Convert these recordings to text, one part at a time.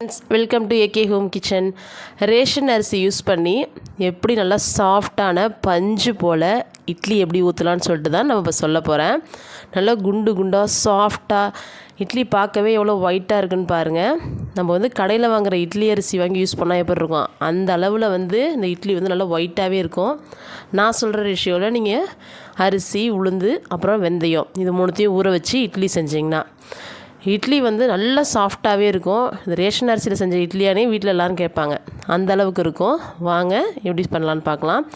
Friends welcome to AK home kitchen ration அரிசி use பண்ணி எப்படி நல்லா சாஃப்டான பஞ்சு போல் இட்லி எப்படி ஊற்றலான்னு சொல்லிட்டு தான் நம்ம இப்போ சொல்ல போகிறேன் நல்லா குண்டு குண்டாக சாஃப்டாக இட்லி பார்க்கவே எவ்வளோ ஒயிட்டாக இருக்குன்னு பாருங்கள் நம்ம வந்து கடையில் வாங்குகிற இட்லி அரிசி வாங்கி யூஸ் பண்ணால் எப்படி இருக்கும்? அந்த அளவில் வந்து இந்த இட்லி வந்து நல்லா ஒயிட்டாகவே இருக்கும். நான் சொல்கிற ரேஷியோவில் நீங்கள் அரிசி உளுந்து அப்புறம் வெந்தயம் இது மூணுத்தையும் ஊற வச்சு இட்லி செஞ்சிங்கன்னா. இட்லி வந்து நல்லா சாஃப்டாகவே இருக்கும். இந்த ரேஷன் அரிசியில் செஞ்ச இட்லியானே வீட்டில் எல்லோரும் கேட்பாங்க. அந்த அளவுக்கு இருக்கும். வாங்க எப்படி பண்ணலான்னு பார்க்கலாம்.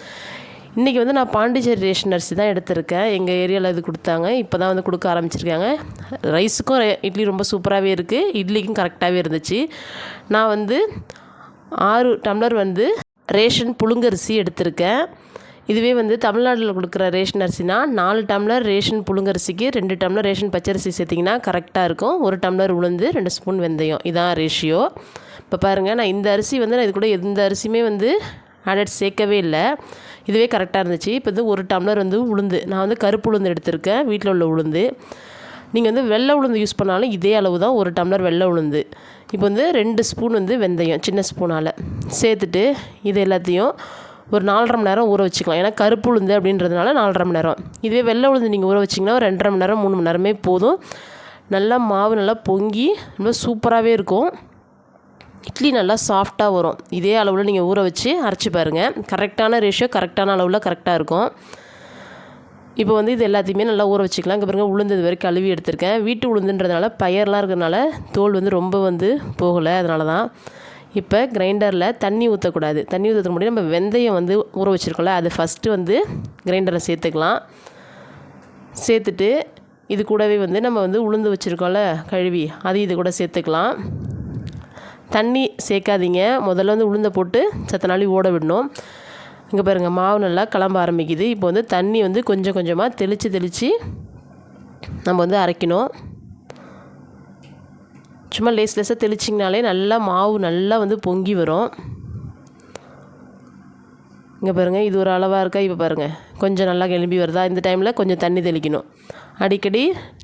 இன்றைக்கி வந்து நான் பாண்டிச்சேரி ரேஷன் அரிசி தான் எடுத்திருக்கேன். எங்கள் ஏரியாவில் இது கொடுத்தாங்க. இப்போ தான் வந்து கொடுக்க ஆரம்பிச்சிருக்காங்க. ரைஸுக்கும் ரே- இட்லி ரொம்ப சூப்பராகவே இருக்குது இட்லிக்கும் கரெக்டாகவே இருந்துச்சு. நான் வந்து ஆறு டம்ளர் வந்து ரேஷன் புழுங்கரிசி எடுத்திருக்கேன். இதுவே வந்து தமிழ்நாட்டில் கொடுக்குற ரேஷன் அரிசினா நாலு டம்ளர் ரேஷன் புழுங்கரிசிக்கு ரெண்டு டம்ளர் ரேஷன் பச்சரிசி சேர்த்திங்கன்னா கரெக்டாக இருக்கும். ஒரு டம்ளர் உளுந்து ரெண்டு ஸ்பூன் வெந்தயம். இதான் ரேஷியோ இப்போ பாருங்கள் நான் இந்த அரிசி வந்து நான் இது கூட எந்த அரிசியுமே வந்து ஆடட் சேர்க்கவே இல்லை. இதுவே கரெக்டாக இருந்துச்சு. இப்போ வந்து ஒரு டம்ளர் வந்து உளுந்து. நான் வந்து கருப்பு உளுந்து எடுத்திருக்கேன். வீட்டில் உள்ள உளுந்து. நீங்கள் வந்து வெள்ளை உளுந்து யூஸ் பண்ணாலும் இதே அளவு தான் ஒரு டம்ளர் வெள்ளை உளுந்து. இப்போ வந்து ரெண்டு ஸ்பூன் வந்து வெந்தயம் சின்ன ஸ்பூனால். சேர்த்துட்டு இது எல்லாத்தையும் ஒரு நாலரை மணி நேரம் ஊற வச்சுக்கலாம். ஏன்னா கருப்பு உளுந்து அப்படின்றதுனால நாலரை மணி நேரம். இதுவே வெள்ளை உளுந்து நீங்கள் ஊற வச்சிங்கன்னா ஒரு ரெண்டரை மணி நேரம் மூணு மணி நேரமே போதும். நல்லா மாவு நல்லா பொங்கி ரொம்ப சூப்பராகவே இருக்கும். இட்லி நல்லா சாஃப்டாக வரும். இதே அளவில் நீங்கள் ஊற வச்சு அரைச்சி பாருங்கள் கரெக்டான ரேஷியோ கரெக்டான அளவில் கரெக்டாக இருக்கும். இப்போ வந்து இது எல்லாத்தையுமே நல்லா ஊற வச்சுக்கலாம். இங்கே பாருங்க உளுந்து இது வரைக்கும் கழுவி எடுத்திருக்கேன். வீட்டு உளுந்துன்றதுனால பயர்லாம் இருக்கிறதுனால தோல் வந்து ரொம்ப வந்து போகலை. அதனால தான் இப்போ கிரைண்டரில் தண்ணி ஊற்றக்கூடாது. தண்ணி ஊற்றுறதுக்கு முன்னாடி நம்ம வெந்தயம் வந்து ஊற வச்சுருக்கோம்ல அது ஃபஸ்ட்டு வந்து கிரைண்டரில் சேர்த்துக்கலாம். சேர்த்துட்டு இது கூடவே வந்து நம்ம வந்து உளுந்து வச்சுருக்கோம்ல கழுவி அது இது கூட சேர்த்துக்கலாம். தண்ணி சேர்க்காதீங்க. முதல்ல வந்து உளுந்தை போட்டு சத்த நாளி ஓட விடணும். இங்கே பாருங்கள் மாவு நல்லா கிளம்ப ஆரம்பிக்குது. இப்போ வந்து தண்ணி வந்து கொஞ்சம் கொஞ்சமாக தெளித்து தெளித்து நம்ம வந்து அரைக்கணும். சும்மா லேஸ் லேஸாக தெளிச்சிங்கனாலே நல்லா மாவு நல்லா வந்து பொங்கி வரும். இங்கே பாருங்கள் இது ஒரு அளவாக இருக்கா? இப்போ பாருங்கள் கொஞ்சம் நல்லா கிளம்பி வருதா? இந்த டைமில் கொஞ்சம் தண்ணி தெளிக்கணும். அடிக்கடி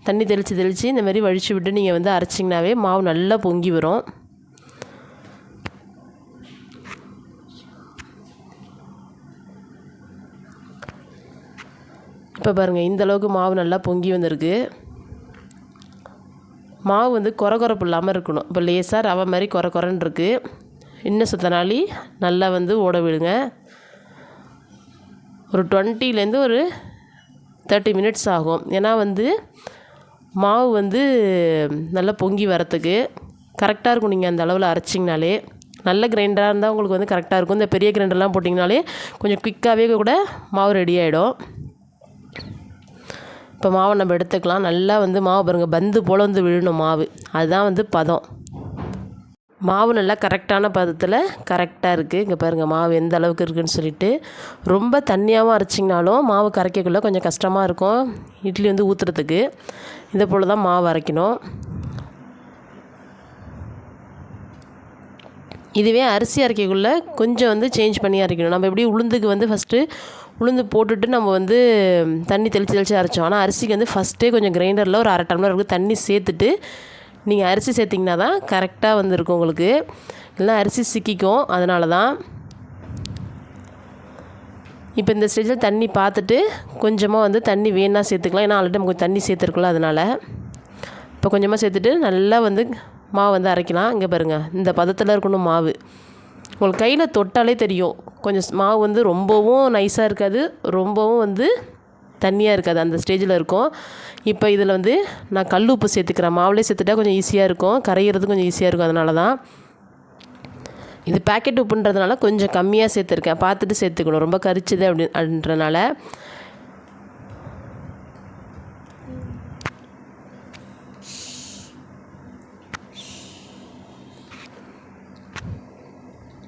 தண்ணி தெளித்து தெளித்து இந்த மாதிரி வழித்து விட்டு நீங்கள் வந்து அரைச்சிங்கனாவே மாவு நல்லா பொங்கி வரும். இப்போ பாருங்கள் இந்த அளவுக்கு மாவு நல்லா பொங்கி வந்திருக்கு. மாவு வந்து குறை குறைப்பு இல்லாமல் இருக்கணும். இப்போ லேசாக ரவை மாதிரி குறை குறைன்னு இருக்குது இன்னும் சுத்த நாளி நல்லா வந்து ஓட விடுங்க. ஒரு டுவெண்ட்டிலேருந்து ஒரு தேர்ட்டி மினிட்ஸ் ஆகும். ஏன்னா வந்து மாவு வந்து நல்லா பொங்கி வரத்துக்கு கரெக்டாக இருக்கும் நீங்கள் அந்த அளவில் அரைச்சிங்கனாலே. நல்ல கிரைண்டராக இருந்தால் உங்களுக்கு வந்து கரெக்டாக இருக்கும். இந்த பெரிய கிரைண்டர்லாம் போட்டிங்கனாலே கொஞ்சம் குயிக்காகவே கூட மாவு ரெடி ஆகிடும் இப்போ மாவை நம்ம எடுத்துக்கலாம். நல்லா வந்து மாவு பாருங்கள் பந்து போல் வந்து விழணும் மாவு. அதுதான் வந்து பதம். மாவு நல்லா கரெக்டான பதத்தில் கரெக்டாக இருக்குது இங்கே பாருங்கள் மாவு எந்த அளவுக்கு இருக்குன்னு சொல்லிட்டு. ரொம்ப தண்ணியாகவும் அரைச்சிங்கனாலும் மாவு கரைக்கக்குள்ளே கொஞ்சம் கஷ்டமாக இருக்கும். இட்லி வந்து ஊற்றுறதுக்கு இதை போல் தான் மாவு அரைக்கணும். இதுவே அரிசி அரைக்கக்குள்ள கொஞ்சம் வந்து சேஞ்ச் பண்ணி அரைக்கணும். நம்ம எப்படி உளுந்துக்கு வந்து ஃபஸ்ட்டு உளுந்து போட்டுட்டு நம்ம வந்து தண்ணி தெளித்து தெளித்து அரைச்சோம். ஆனால் அரிசிக்கு வந்து ஃபஸ்ட்டே கொஞ்சம் கிரைண்டரில் ஒரு அரை டம்ளர் இருக்குது தண்ணி சேர்த்துட்டு நீங்கள் அரிசி சேர்த்திங்கன்னா தான் கரெக்டாக வந்துருக்கும் உங்களுக்கு. இல்லைனா அரிசி சிக்கிக்கும். அதனால தான் இப்போ இந்த ஸ்டேஜில் தண்ணி பார்த்துட்டு கொஞ்சமாக வந்து தண்ணி வேணால் சேர்த்துக்கலாம். ஏன்னா ஆல்ரெடி நம்ம கொஞ்சம் தண்ணி சேர்த்துருக்கலாம் அதனால். இப்போ கொஞ்சமாக சேர்த்துட்டு நல்லா வந்து மாவு வந்து அரைக்கலாம். இங்கே பாருங்கள் இந்த பதத்தில் இருக்கணும் மாவு. உங்களுக்கு கையில் தொட்டாலே தெரியும். கொஞ்சம் ஸ் மாவு வந்து ரொம்பவும் நைஸாக இருக்காது. ரொம்பவும் வந்து தண்ணியாக இருக்காது. அந்த ஸ்டேஜில் இருக்கும். இப்போ இதில் வந்து நான் கல் உப்பு சேர்த்துக்கிறேன். மாவுலே சேர்த்துட்டா கொஞ்சம் ஈஸியாக இருக்கும். கரையிறது கொஞ்சம் ஈஸியாக இருக்கும் அதனால தான் இது பேக்கெட் உப்புன்றதுனால கொஞ்சம் கம்மியாக சேர்த்துருக்கேன். பார்த்துட்டு சேர்த்துக்கணும். ரொம்ப கரிச்சுது அப்படி அப்படின்றனால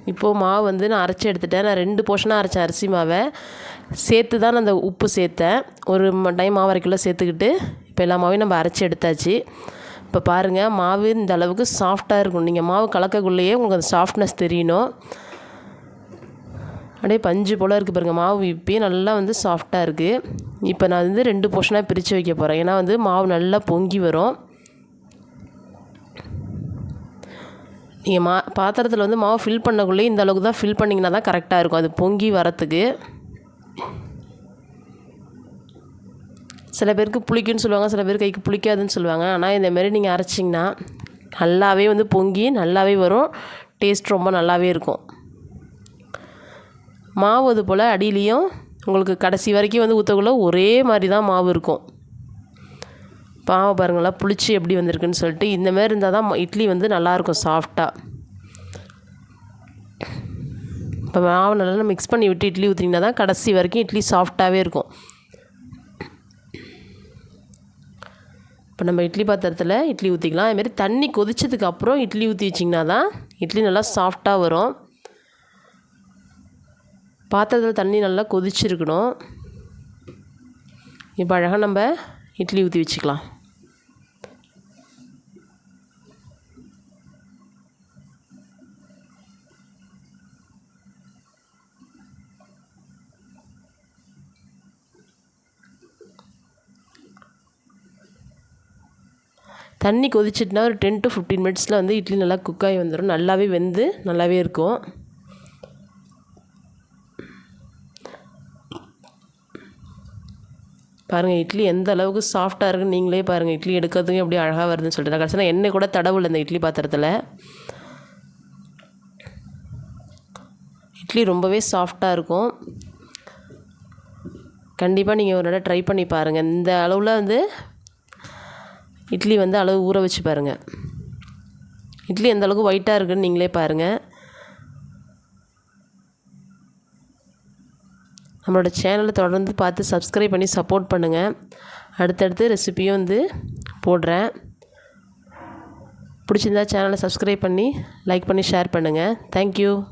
இப்போது மாவு வந்து நான் அரைச்சி எடுத்துட்டேன். நான் ரெண்டு போர்ஷனாக அரைச்சேன் அரிசி மாவை. சேர்த்து தான் நான் அந்த உப்பு சேர்த்தேன். ஒரு ம- டைம் மாவு அரை கிலோ சேர்த்துக்கிட்டு இப்போ எல்லா மாவையும் நம்ம அரைச்சி எடுத்தாச்சு. இப்போ பாருங்கள் மாவு இந்த அளவுக்கு சாஃப்டாக இருக்கும். நீங்கள் மாவு கலக்கக்குள்ளேயே உங்களுக்கு அந்த சாஃப்ட்னஸ் தெரியணும். அப்படியே பஞ்சு போல் இருக்குது பாருங்கள் மாவு இப்பயே நல்லா வந்து சாஃப்டாக இருக்குது இப்போ நான் வந்து ரெண்டு போர்ஷனாக பிரித்து வைக்க போகிறேன் ஏன்னா வந்து மாவு நல்லா பொங்கி வரும். நீங்கள் மா பாத்திரத்தில் வந்து மாவு ஃபில் பண்ணக்குள்ளே இந்த அளவுக்கு தான் ஃபில் பண்ணிங்கன்னா தான் கரெக்டாக இருக்கும். அது பொங்கி வரத்துக்கு. சில பேருக்கு புளிக்குன்னு சொல்லுவாங்க சில பேர் கைக்கு புளிக்காதுன்னு சொல்லுவாங்க. ஆனால் இந்தமாரி நீங்கள் அரைச்சிங்கன்னா நல்லாவே வந்து பொங்கி நல்லாவே வரும். டேஸ்ட் ரொம்ப நல்லாவே இருக்கும். மாவு அது போல் அடியிலையும் உங்களுக்கு கடைசி வரைக்கும் வந்து ஊற்றக்குள்ள ஒரே மாதிரி தான் மாவு இருக்கும். மாவை பாருங்களா புளிச்சு எப்படி வந்திருக்குன்னு சொல்லிட்டு இந்தமாரி இருந்தால் தான் இட்லி வந்து நல்லாயிருக்கும் சாஃப்டாக இப்போ மாவு நல்லா மிக்ஸ் பண்ணி விட்டு இட்லி ஊற்றிங்கன்னா தான் கடைசி வரைக்கும் இட்லி சாஃப்டாகவே இருக்கும். இப்போ நம்ம இட்லி பாத்திரத்தில் இட்லி ஊற்றிக்கலாம் அதுமாரி தண்ணி கொதிச்சதுக்கு அப்புறம் இட்லி ஊற்றி வச்சிங்கன்னா தான் இட்லி நல்லா சாஃப்டாக வரும். பாத்திரத்தில் தண்ணி நல்லா கொதிச்சிருக்கணும். இப்போ அழகாக நம்ம இட்லி ஊற்றி வச்சுக்கலாம். தண்ணி கொதிச்சிட்டுனா ஒரு டென் டு ஃபிஃப்டீன் மினிட்ஸில் வந்து இட்லி நல்லா குக் ஆகி வந்துடும் நல்லாவே வெந்து நல்லாவே இருக்கும். பாருங்கள் இட்லி எந்த அளவுக்கு சாஃப்டாக இருக்குன்னு நீங்களே பாருங்கள் இட்லி எடுக்கிறதுக்கும் எப்படி அழகாக வருதுன்னு சொல்லிட்டு. நான் கடைசியில் எண்ணெய் கூட தடவுல இந்த இட்லி பாத்திரத்தில். இட்லி ரொம்பவே சாஃப்டாக இருக்கும். கண்டிப்பாக நீங்கள் ஒரு தடவை ட்ரை பண்ணி பாருங்கள் இந்த அளவில் வந்து இட்லி வந்து அளவு ஊற வச்சு பாருங்கள் இட்லி எந்த அளவுக்கு ஒயிட்டாக இருக்குன்னு நீங்களே பாருங்கள் நம்மளோட சேனலை தொடர்ந்து பார்த்து சப்ஸ்கிரைப் பண்ணி சப்போர்ட் பண்ணுங்கள் அடுத்தடுத்து ரெசிப்பியும் வந்து போடுறேன். பிடிச்சிருந்தா சேனலை சப்ஸ்கிரைப் பண்ணி லைக் பண்ணி ஷேர் பண்ணுங்கள் தேங்க்யூ